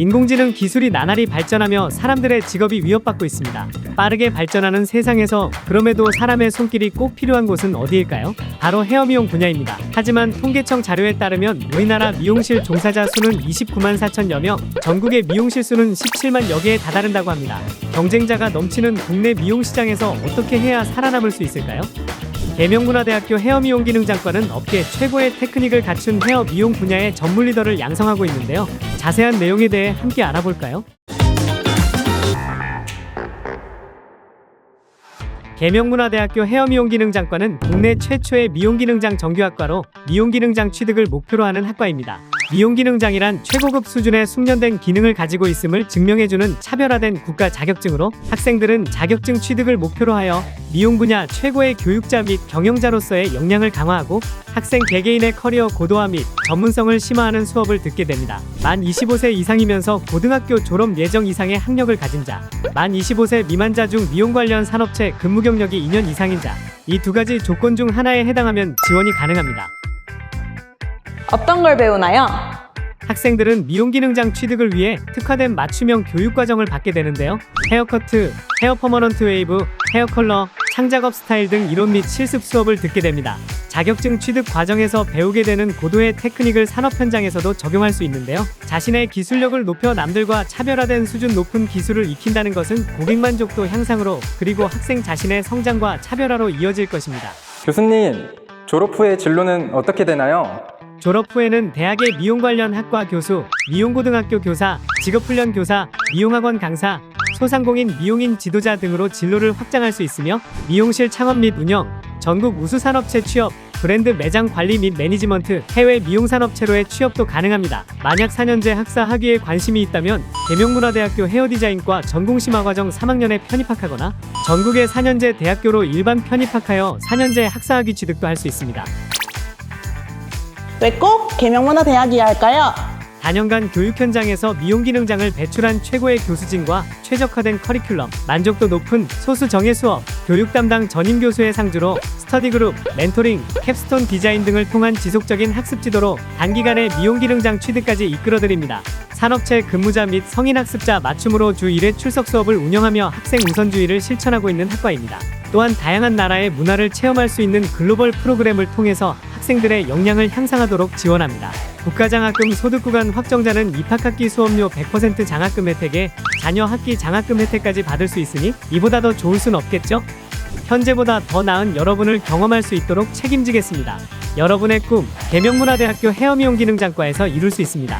인공지능 기술이 나날이 발전하며 사람들의 직업이 위협받고 있습니다. 빠르게 발전하는 세상에서 그럼에도 사람의 손길이 꼭 필요한 곳은 어디일까요? 바로 헤어 미용 분야입니다. 하지만 통계청 자료에 따르면 우리나라 미용실 종사자 수는 29만 4천여 명, 전국의 미용실 수는 17만 여 개에 다다른다고 합니다. 경쟁자가 넘치는 국내 미용 시장에서 어떻게 해야 살아남을 수 있을까요? 계명문화대학교 헤어 미용 기능장과는 업계 최고의 테크닉을 갖춘 헤어 미용 분야의 전문 리더를 양성하고 있는데요. 자세한 내용에 대해 함께 알아볼까요? 계명문화대학교 헤어미용기능장과는 국내 최초의 미용기능장 정규학과로 미용기능장 취득을 목표로 하는 학과입니다. 미용기능장이란 최고급 수준의 숙련된 기능을 가지고 있음을 증명해주는 차별화된 국가 자격증으로 학생들은 자격증 취득을 목표로 하여 미용 분야 최고의 교육자 및 경영자로서의 역량을 강화하고 학생 개개인의 커리어 고도화 및 전문성을 심화하는 수업을 듣게 됩니다. 만 25세 이상이면서 고등학교 졸업 예정 이상의 학력을 가진 자, 만 25세 미만자 중 미용 관련 산업체 근무 경력이 2년 이상인 자, 이 두 가지 조건 중 하나에 해당하면 지원이 가능합니다. 어떤 걸 배우나요? 학생들은 미용기능장 취득을 위해 특화된 맞춤형 교육 과정을 받게 되는데요. 헤어커트, 헤어 퍼머넌트 웨이브, 헤어 컬러, 창작업 스타일 등 이론 및 실습 수업을 듣게 됩니다. 자격증 취득 과정에서 배우게 되는 고도의 테크닉을 산업 현장에서도 적용할 수 있는데요. 자신의 기술력을 높여 남들과 차별화된 수준 높은 기술을 익힌다는 것은 고객 만족도 향상으로 그리고 학생 자신의 성장과 차별화로 이어질 것입니다. 교수님, 졸업 후의 진로는 어떻게 되나요? 졸업 후에는 대학의 미용 관련 학과 교수, 미용고등학교 교사, 직업훈련 교사, 미용학원 강사, 소상공인 미용인 지도자 등으로 진로를 확장할 수 있으며 미용실 창업 및 운영, 전국 우수 산업체 취업, 브랜드 매장 관리 및 매니지먼트, 해외 미용 산업체로의 취업도 가능합니다. 만약 4년제 학사 학위에 관심이 있다면 계명문화대학교 헤어디자인과 전공심화과정 3학년에 편입학하거나 전국의 4년제 대학교로 일반 편입학하여 4년제 학사 학위 취득도 할 수 있습니다. 왜 꼭 계명문화대학이어야 할까요? 4년간 교육 현장에서 미용 기능장을 배출한 최고의 교수진과 최적화된 커리큘럼, 만족도 높은 소수 정예 수업, 교육 담당 전임 교수의 상주로 스터디 그룹, 멘토링, 캡스톤 디자인 등을 통한 지속적인 학습 지도로 단기간에 미용 기능장 취득까지 이끌어드립니다. 산업체 근무자 및 성인 학습자 맞춤으로 주 1회 출석 수업을 운영하며 학생 우선주의를 실천하고 있는 학과입니다. 또한 다양한 나라의 문화를 체험할 수 있는 글로벌 프로그램을 통해서 학생들의 역량을 향상하도록 지원합니다. 국가장학금 소득구간 확정자는 입학학기 수업료 100% 장학금 혜택에 자녀 학기 장학금 혜택까지 받을 수 있으니 이보다 더 좋을 순 없겠죠? 현재보다 더 나은 여러분을 경험할 수 있도록 책임지겠습니다. 여러분의 꿈, 계명문화대학교 헤어미용 기능장과에서 이룰 수 있습니다.